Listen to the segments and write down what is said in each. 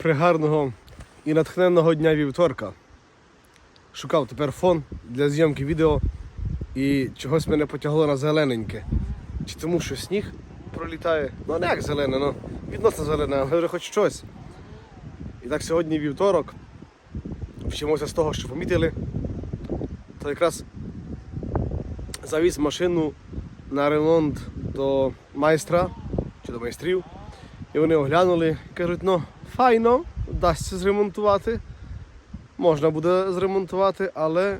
пригарного і натхненного дня вівторка. Шукав тепер фон для зйомки відео і чогось мене потягло на зелененьке. Чи тому, що сніг пролітає? Ну не як зелене, ну відносно зелене, але вже хоч щось. І так сьогодні вівторок. Вчимося з того, що помітили. То якраз завіз машину на ремонт до майстра чи до майстрів. І вони оглянули і кажуть, ну, файно, вдасться зремонтувати. Можна буде зремонтувати, але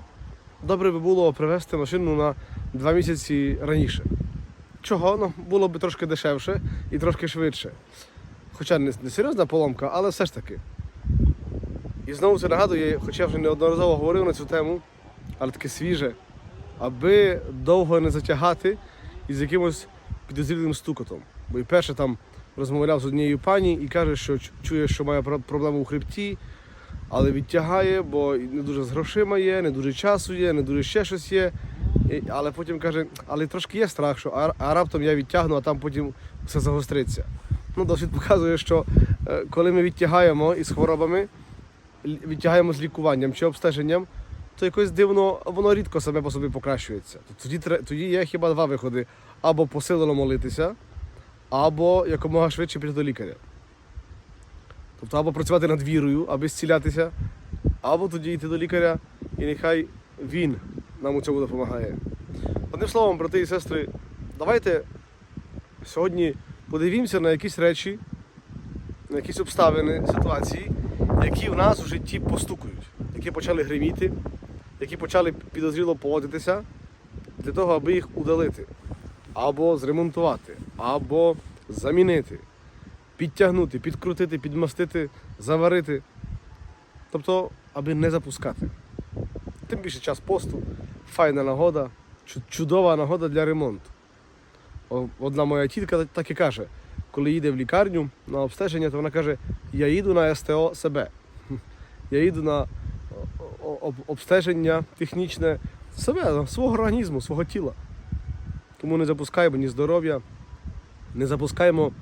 добре би було привезти машину на два місяці раніше. Чого? Ну, було б трошки дешевше і трошки швидше. Хоча не, не серйозна поломка, але все ж таки. І знову це нагадує, хоча я вже неодноразово говорив на цю тему, але таке свіже, аби довго не затягати із якимось підозрілим стукотом. Бо і перше там розмовляв з однією пані і каже, що чує, що має проблему у хребті, але відтягає, бо не дуже з грошима є, не дуже часу є, не дуже ще щось є. Але потім каже, але трошки є страх, що а, раптом я відтягну, а там потім все загостриться. Ну, досвід показує, що е, коли ми відтягаємо із хворобами, відтягаємо з лікуванням чи обстеженням, то якось дивно воно рідко себе по собі покращується. Тоді, тоді є хіба два виходи: або посилено молитися, або якомога швидше піти до лікаря. Тобто або працювати над вірою, аби зцілятися, або тоді йти до лікаря, і нехай він нам у цьому допомагає. Одним словом, брати і сестри, давайте сьогодні подивімося на якісь речі, на якісь обставини, ситуації, які в нас у житті постукують, які почали гриміти, які почали підозріло поводитися для того, аби їх удалити, або зремонтувати, або замінити, підтягнути, підкрутити, підмастити, заварити. Тобто, аби не запускати. Тим більше час посту, файна нагода, чудова нагода для ремонту. Одна моя тітка так і каже, коли їде в лікарню на обстеження, то вона каже: я їду на СТО себе. Я їду на обстеження технічне себе, свого організму, свого тіла. Тому не запускаємо ні здоров'я, не запускаємо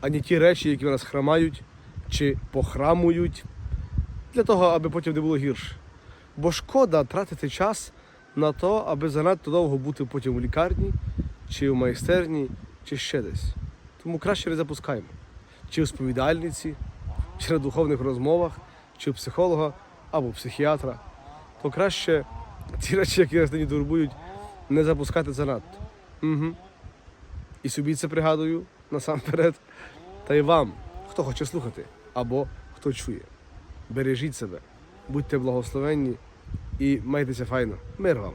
ані ті речі, які нас храмають чи похрамують, для того, аби потім не було гірше. Бо шкода тратити час на то, аби занадто довго бути потім у лікарні, чи в майстерні, чи ще десь. Тому краще не запускаємо. Чи в сповідальниці, чи на духовних розмовах, чи у психолога або психіатра. То краще ті речі, які нас нині турбують, не запускати занадто. Угу. І собі це пригадую насамперед. Та й вам, хто хоче слухати, або хто чує. Бережіть себе, будьте благословенні і майтеся файно. Мир вам!